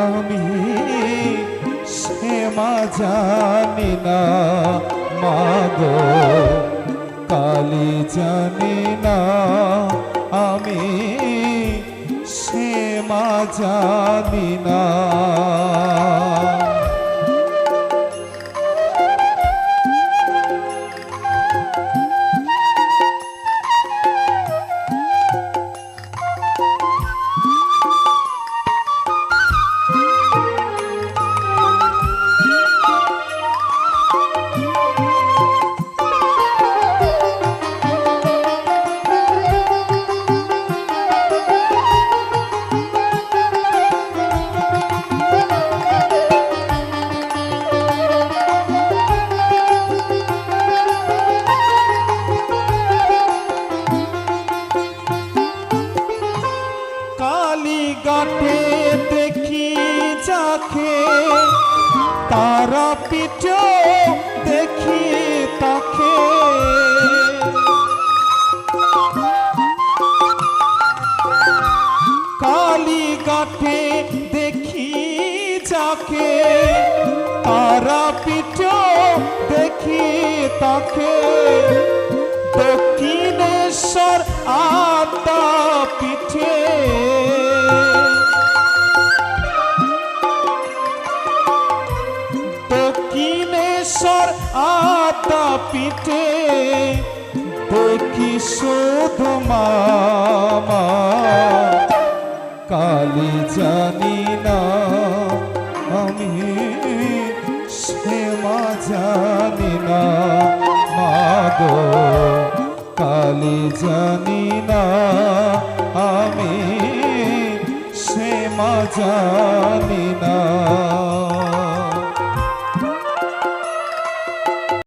আমি শ্যামা জানি না মাগো কালি জানি না আমি শ্যামা জানি না। গাঠে দেখি যাকে তারা পিঠ দেখি তাকে কালী গাঠে দেখি যাকে তারা পিঠ দেখি তাকে দক্ষিণেশ্বর আত্মা পিঠে দেখি শুধু মামা? কালি জানি না আমি শ্যামা জানি না। মাগো কালি জানি না আমি শ্যামা জানি